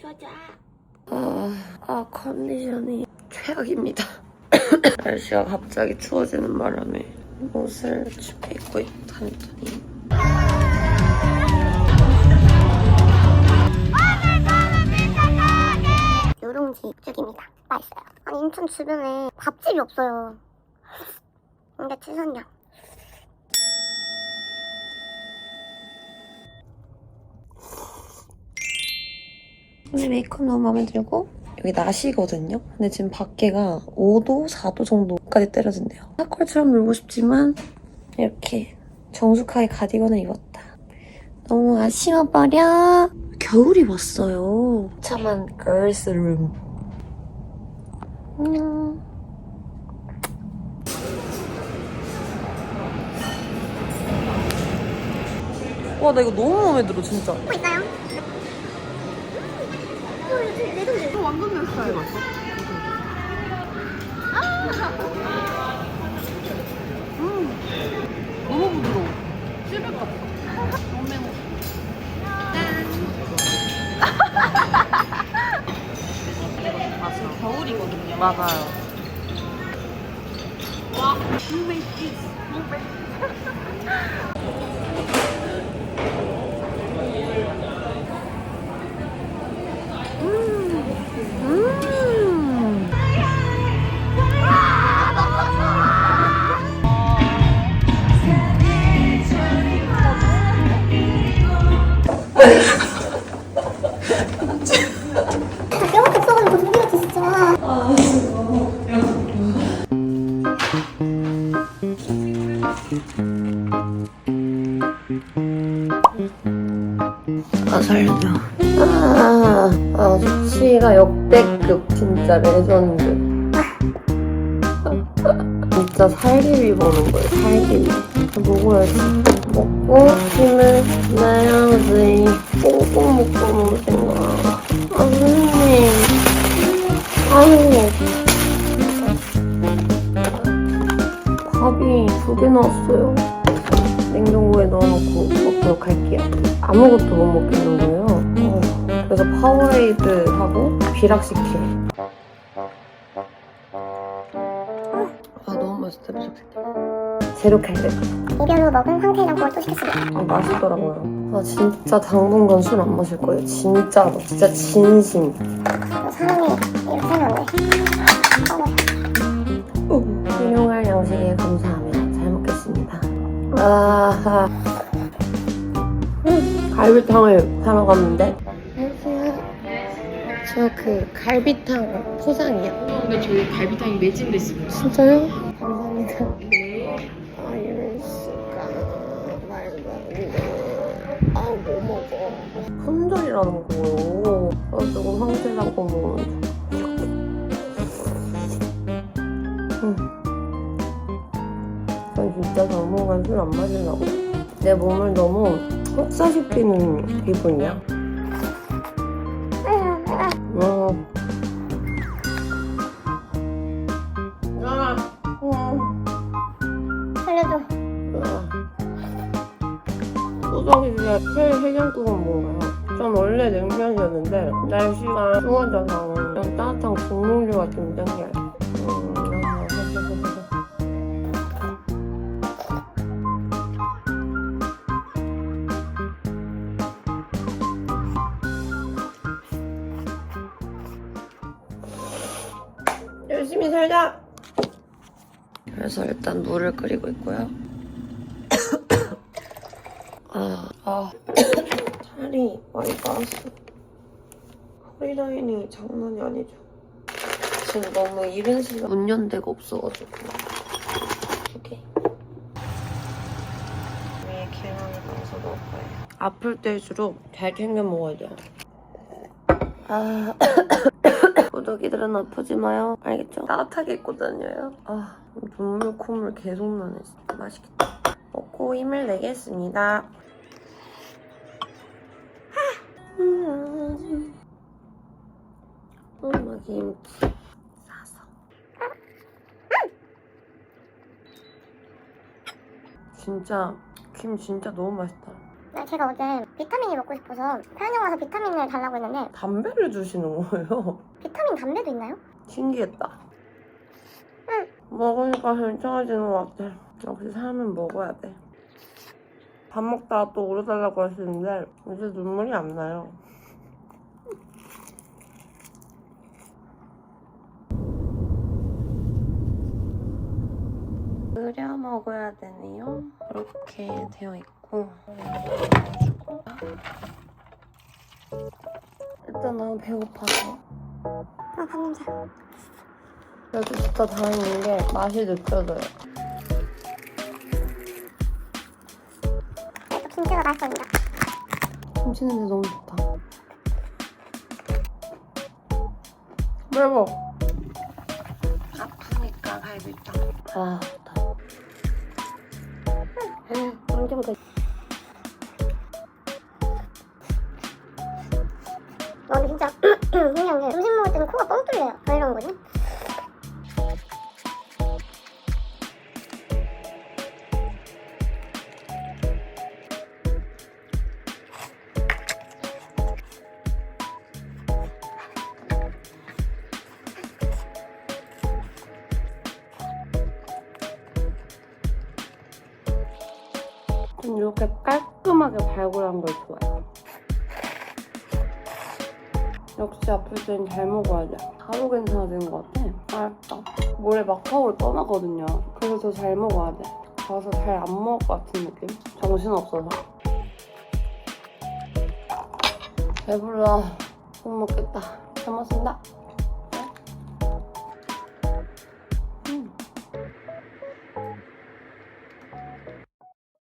좋아. 아, 아 컨디션이 최악입니다. 날씨가 갑자기 추워지는 바람에 옷을 춥게 입고 다녔더니 누룽지 죽입니다. 맛있어요. 아니 인천 주변에 밥집이 없어요. 근데 추선량. 오늘 메이크업 너무 마음에 들고 여기 낮이거든요. 근데 지금 밖에가 5도, 4도 정도까지 때려진대요. 사컬처럼 놀고 싶지만 이렇게 정숙하게 가디건을 입었다. 너무 아쉬워버려. 겨울이 왔어요. 차만 girls room. 안녕. 와, 나 이거 너무 마음에 들어, 진짜. 뭐 있나요? 내돈 완전 내 스타일 맞어? 음, 너무 부드러워. 실백 같아. 너무 매워. 맞아요. 와, 음. 아 살려. 아, 아 수치가 역대급 진짜 레전드. 진짜 살기위 보는 거예요. 살기위. 먹어야지. 먹고 힘을 내야 두개 나왔어요. 냉장고에 넣어놓고 먹도록 할게요. 아무것도 못 먹겠는 거예요. 어, 그래서 파워에이드 하고 비락식혜. 아 너무 맛있다. 제로 칼드. 이변 후 먹은 황태랑 그걸 또 시켰어요. 아 맛있더라고요. 아 진짜 당분간 술 안 마실 거예요. 진짜로. 진짜 진심. 사람이 이렇게 하면 안 돼. 훌륭할 양식에 먹겠습니다. 아, 음, 갈비탕을 사러 갔는데. 안녕하세요. 저그 갈비탕 포장이요. 근데 저희 갈비탕이 매진돼 있습니다. 진짜요? 감사합니다. 아, 이럴 수가. 말도 안 돼. 아, 뭐 먹어. 품절이라는 거요. 아, 조금 황태라고 술 안 마시려고. 내 몸을 너무 혹사시키는 기분이야. 음. 아, 음. 살려줘. 소정이제 새 해장국은 뭔가요? 전 원래 냉면이었는데 날씨가 추워져서 좀 따뜻한 국물류가 좀 땡겨요. 열심히 살자! 그래서 일단 물을 끓이고 있고요. 아, 아. 살이 많이 빠졌어. 허리라인이 장난이 아니죠. 지금 너무 이른 시간 문 연대가 없어가지고. 이게. 위에 계란을 넣어서 먹을 거예요. 아플 때일수록 잘 챙겨 먹어야 돼요. 아. 구독이들은 아프지 마요. 알겠죠? 따뜻하게 입고 다녀요. 아, 눈물, 콧물 계속 나네. 맛있겠다. 먹고 힘을 내겠습니다. 음, 엄마 김치 싸서. 진짜 김 진짜 너무 맛있다. 나 제가 어제 비타민이 먹고 싶어서 편의점 가서 비타민을 달라고 했는데 담배를 주시는 거예요. 비타민 담배도 있나요? 신기했다. 먹으니까 괜찮아지는 것 같아. 역시 사람은 먹어야 돼. 밥 먹다가 또 울어달라고 하시는데 이제 눈물이 안 나요. 끓여 먹어야 되네요. 이렇게 되어 있고 일단 너무 배고파서 아 밥냄새 그래도 진짜 다행인 게 맛이 느껴져요. 김치가 맛있습니다 김치 냄새 너무 좋다. 매워. 아프니까 갈비탕. 아, 좋다. 그와 이런 거지? 좀 이렇게 깔끔하게 발굴한 걸 좋아해요. 역시 아플 땐 잘 먹어야 돼. 바로 괜찮아지는 것 같아. 알았다. 모레 마카오를 떠나거든요. 그래서 더잘 먹어야 돼. 가서 잘 안 먹을 것 같은 느낌? 정신없어서. 배불러. 못 먹겠다. 잘 먹습니다.